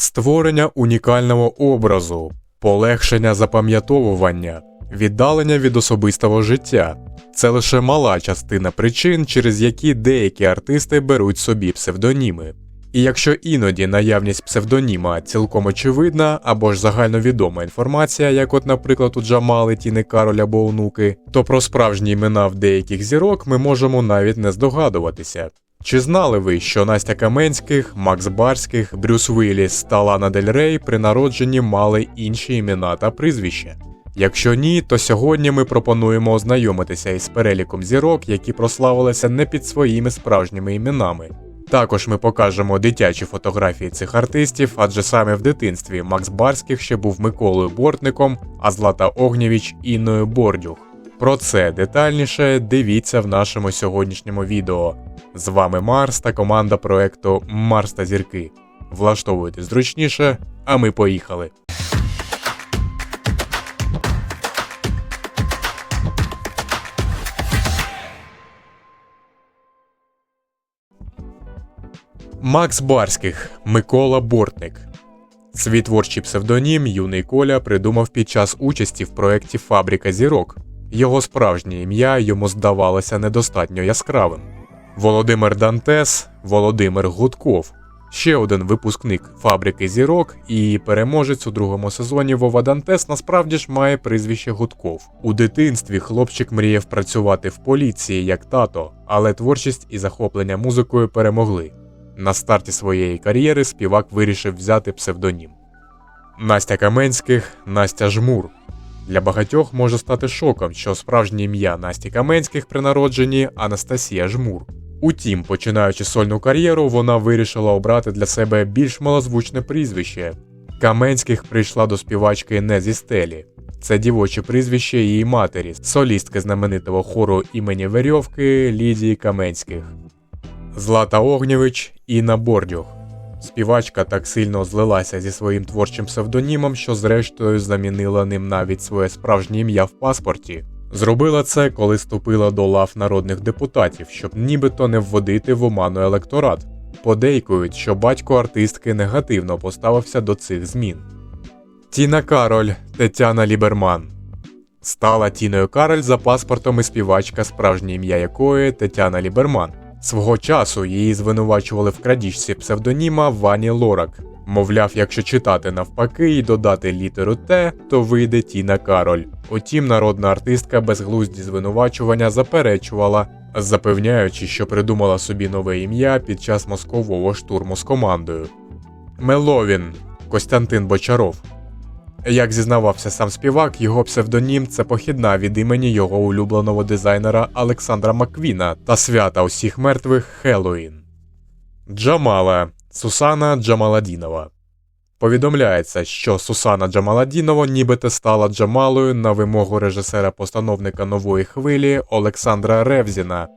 Створення унікального образу, полегшення запам'ятовування, віддалення від особистого життя це лише мала частина причин, через які деякі артисти беруть собі псевдоніми. І якщо іноді наявність псевдоніма цілком очевидна або ж загальновідома інформація, як от, наприклад, у Джамали, Тіни Кароль або онуки, то про справжні імена в деяких зірок ми можемо навіть не здогадуватися. Чи знали ви, що Настя Каменських, Макс Барських, Брюс Вілліс та Лана Дель Рей при народженні мали інші імена та прізвища? Якщо ні, то сьогодні ми пропонуємо ознайомитися із переліком зірок, які прославилися не під своїми справжніми іменами. Також ми покажемо дитячі фотографії цих артистів, адже саме в дитинстві Макс Барських ще був Миколою Бортником, а Злата Огнєвіч Інною Бордюх. Про це детальніше дивіться в нашому сьогоднішньому відео. З вами Марс та команда проекту Марс та Зірки. Влаштовуйтесь зручніше, а ми поїхали. Макс Барських Микола Бортник. Свій творчий псевдонім юний Коля придумав під час участі в проєкті Фабрика зірок. Його справжнє ім'я йому здавалося недостатньо яскравим. Володимир Дантес, Володимир Гудков, ще один випускник фабрики зірок і переможець у другому сезоні Вова Дантес насправді ж має прізвище Гудков. У дитинстві хлопчик мріяв працювати в поліції як тато, але творчість і захоплення музикою перемогли. На старті своєї кар'єри співак вирішив взяти псевдонім. Настя Каменських, Настя Жмур. Для багатьох може стати шоком, що справжнє ім'я Насті Каменських при народженні Анастасія Жмур. Утім, починаючи сольну кар'єру, вона вирішила обрати для себе більш малозвучне прізвище. Каменських прийшла до співачки не зі стелі. Це дівоче прізвище її матері, солістки знаменитого хору імені Верьовки Лідії Каменських. Злата Огнєвич Інна Бордюх. Співачка так сильно злилася зі своїм творчим псевдонімом, що зрештою замінила ним навіть своє справжнє ім'я в паспорті. Зробила це, коли вступила до лав народних депутатів, щоб нібито не вводити в оману електорат. Подейкують, що батько артистки негативно поставився до цих змін. Тіна Кароль Тетяна Ліберман стала Тіною Кароль за паспортом і співачка, справжнє ім'я якої Тетяна Ліберман. Свого часу її звинувачували в крадіжці псевдоніма Вані Лорак. Мовляв, якщо читати навпаки і додати літеру Т, то вийде Тіна Кароль. Утім, народна артистка безглузді звинувачування заперечувала, запевняючи, що придумала собі нове ім'я під час москового штурму з командою. Меловін Костянтин Бочаров. Як зізнавався сам співак, його псевдонім це похідна від імені його улюбленого дизайнера Олександра Маквіна та свята усіх мертвих Хеллоїн. Джамала Сусана Джамаладінова. Повідомляється, що Сусана Джамаладінова нібито стала Джамалою на вимогу режисера-постановника нової хвилі Олександра Ревзіна.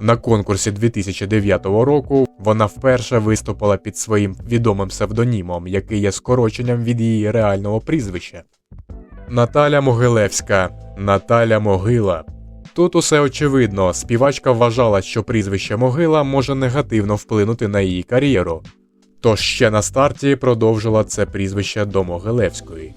На конкурсі 2009 року вона вперше виступила під своїм відомим псевдонімом, який є скороченням від її реального прізвища. Наталя Могилевська Наталя Могила. Тут усе очевидно, співачка вважала, що прізвище Могила може негативно вплинути на її кар'єру. Тож ще на старті продовжила це прізвище до Могилевської.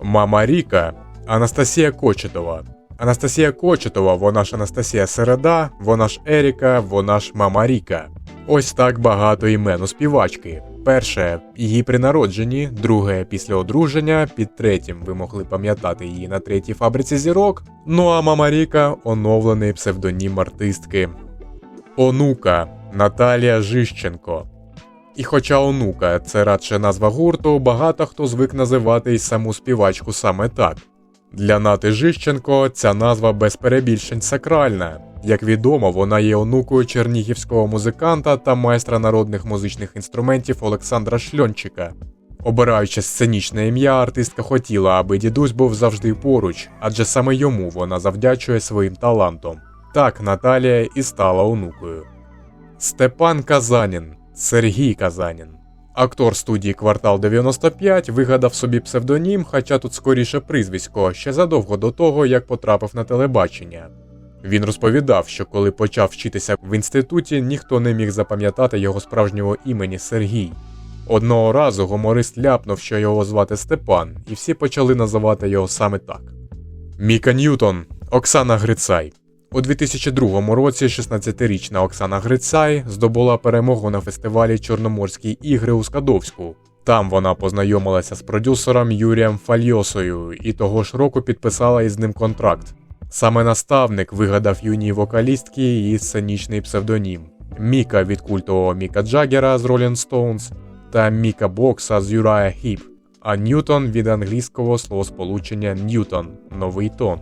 Мама Ріка Анастасія Кочетова. Анастасія Кочетова, вона ж Анастасія Середа, вона ж Еріка, вона ж Мама Ріка. Ось так багато імен у співачки. Перше її при народженні, друге після одруження, під третім ви могли пам'ятати її на третій фабриці зірок. Ну а Мама Ріка оновлений псевдонім артистки. Онука Наталія Жищенко. І хоча онука це радше назва гурту, багато хто звик називати й саму співачку саме так. Для Нати Жищенко ця назва без перебільшень сакральна. Як відомо, вона є онукою чернігівського музиканта та майстра народних музичних інструментів Олександра Шльончика. Обираючи сценічне ім'я, артистка хотіла, аби дідусь був завжди поруч, адже саме йому вона завдячує своїм талантом. Так Наталія і стала онукою. Степан Казанін, Сергій Казанін. Актор студії Квартал 95 вигадав собі псевдонім, хоча тут скоріше прізвисько, ще задовго до того, як потрапив на телебачення. Він розповідав, що коли почав вчитися в інституті, ніхто не міг запам'ятати його справжнього імені Сергій. Одного разу гуморист ляпнув, що його звати Степан, і всі почали називати його саме так. Міка Ньютон, Оксана Грицай. У 2002 році 16-річна Оксана Грицай здобула перемогу на фестивалі Чорноморські ігри у Скадовську. Там вона познайомилася з продюсером Юрієм Фальйосою і того ж року підписала із ним контракт. Саме наставник вигадав юній вокалістки її сценічний псевдонім Міка від культового Міка Джаггера з Rolling Stones та Міка Бокса з Юрая Хіп, а Ньютон від англійського словосполучення Ньютон новий тон.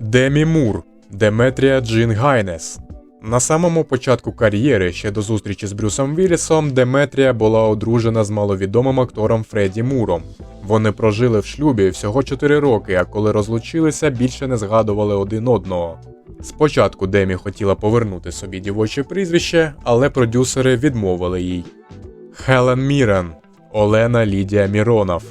Демі Мур Деметрія Джин Гайнес. На самому початку кар'єри, ще до зустрічі з Брюсом Віллісом, Деметрія була одружена з маловідомим актором Фредді Муром. Вони прожили в шлюбі всього 4 роки, а коли розлучилися, більше не згадували один одного. Спочатку Демі хотіла повернути собі дівоче прізвище, але продюсери відмовили їй. Хелен Мірен Олена Лідія Міронов.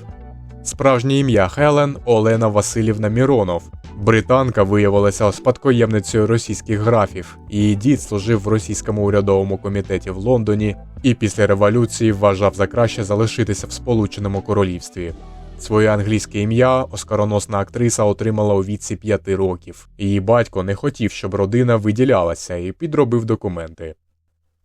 Справжнє ім'я Хелен Олена Васильівна Міронов. Британка виявилася спадкоємницею російських графів. Її дід служив в російському урядовому комітеті в Лондоні і після революції вважав за краще залишитися в Сполученому Королівстві. Своє англійське ім'я оскароносна актриса отримала у віці 5 років. Її батько не хотів, щоб родина виділялася і підробив документи.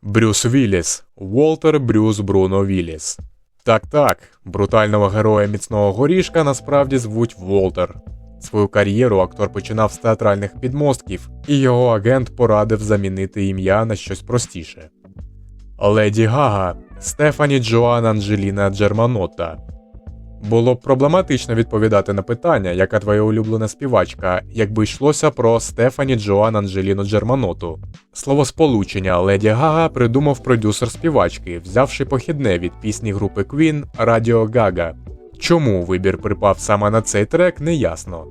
Брюс Вілліс Уолтер Брюс Бруно Вілліс. Так так, брутального героя міцного горішка насправді звуть Волтер. Свою кар'єру актор починав з театральних підмостків, і його агент порадив замінити ім'я на щось простіше. Леді Гага Стефані Джоан Анджеліна Джерманотта. Було б проблематично відповідати на питання, яка твоя улюблена співачка, якби йшлося про Стефані Джоан Анджеліну Джерманоту. Словосполучення Леді Гага придумав продюсер співачки, взявши похідне від пісні групи Queen Radio Gaga. Чому вибір припав саме на цей трек, неясно.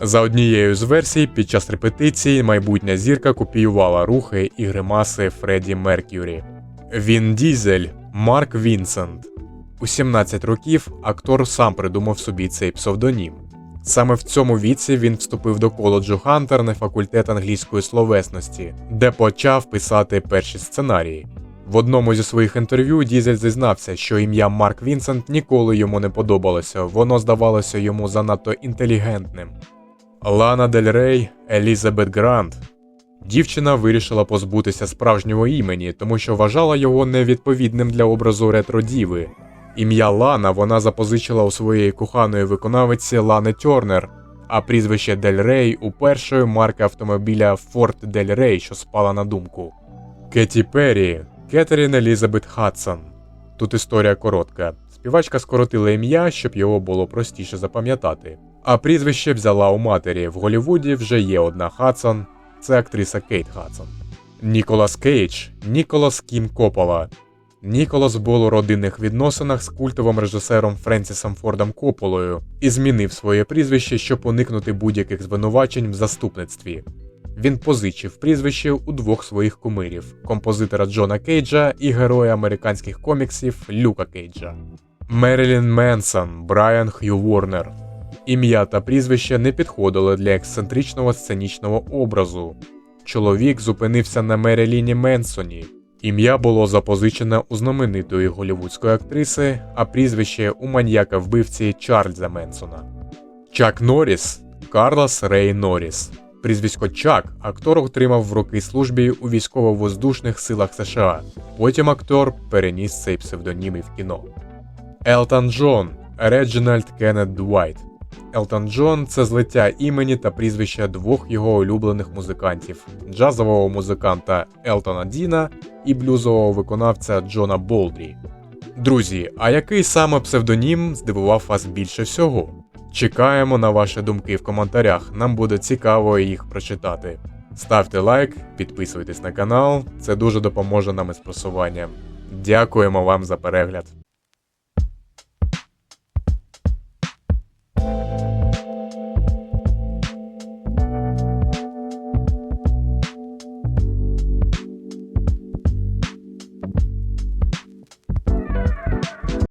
За однією з версій, під час репетиції майбутня зірка копіювала рухи і гримаси Фредді Меркюрі. Він Дізель, Марк Вінсент. У 17 років актор сам придумав собі цей псевдонім. Саме в цьому віці він вступив до коледжу Хантер на факультет англійської словесності, де почав писати перші сценарії. В одному зі своїх інтерв'ю Дізель зізнався, що ім'я Марк Вінсент ніколи йому не подобалося, воно здавалося йому занадто інтелігентним. Лана Дель Рей, Елізабет Грант. Дівчина вирішила позбутися справжнього імені, тому що вважала його невідповідним для образу ретро-діви. Ім'я Лана вона запозичила у своєї коханої виконавиці Лани Тьорнер, а прізвище Дель Рей у першої марки автомобіля Форд Дель Рей, що спала на думку. Кеті Перрі, Кетерін Елізабет Хадсон. Тут історія коротка. Співачка скоротила ім'я, щоб його було простіше запам'ятати. А прізвище взяла у матері. В Голлівуді вже є одна Хадсон, це актриса Кейт Хадсон. Ніколас Кейдж, Ніколас Кім Копола. Ніколас був у родинних відносинах з культовим режисером Френсісом Фордом Кополою і змінив своє прізвище, щоб уникнути будь-яких звинувачень в заступництві. Він позичив прізвище у двох своїх кумирів композитора Джона Кейджа і героя американських коміксів Люка Кейджа. Мерілін Менсон, Брайан Хью Ворнер. Ім'я та прізвище не підходили для ексцентричного сценічного образу. Чоловік зупинився на Меріліні Менсоні. Ім'я було запозичене у знаменитої голівудської актриси, а прізвище у маньяка вбивці Чарльза Менсона. Чак Норріс Карлос Рей Норріс. Прізвисько Чак актор отримав в роки службі у військово-воздушних силах США. Потім актор переніс цей псевдонім і в кіно. Елтон Джон Реджинальд Кеннет Дуайт. Елтон Джон це злиття імені та прізвища двох його улюблених музикантів: джазового музиканта Елтона Діна і блюзового виконавця Джона Болдрі. Друзі, а який саме псевдонім здивував вас більше всього? Чекаємо на ваші думки в коментарях, нам буде цікаво їх прочитати. Ставте лайк, підписуйтесь на канал, це дуже допоможе нам із просуванням. Дякуємо вам за перегляд.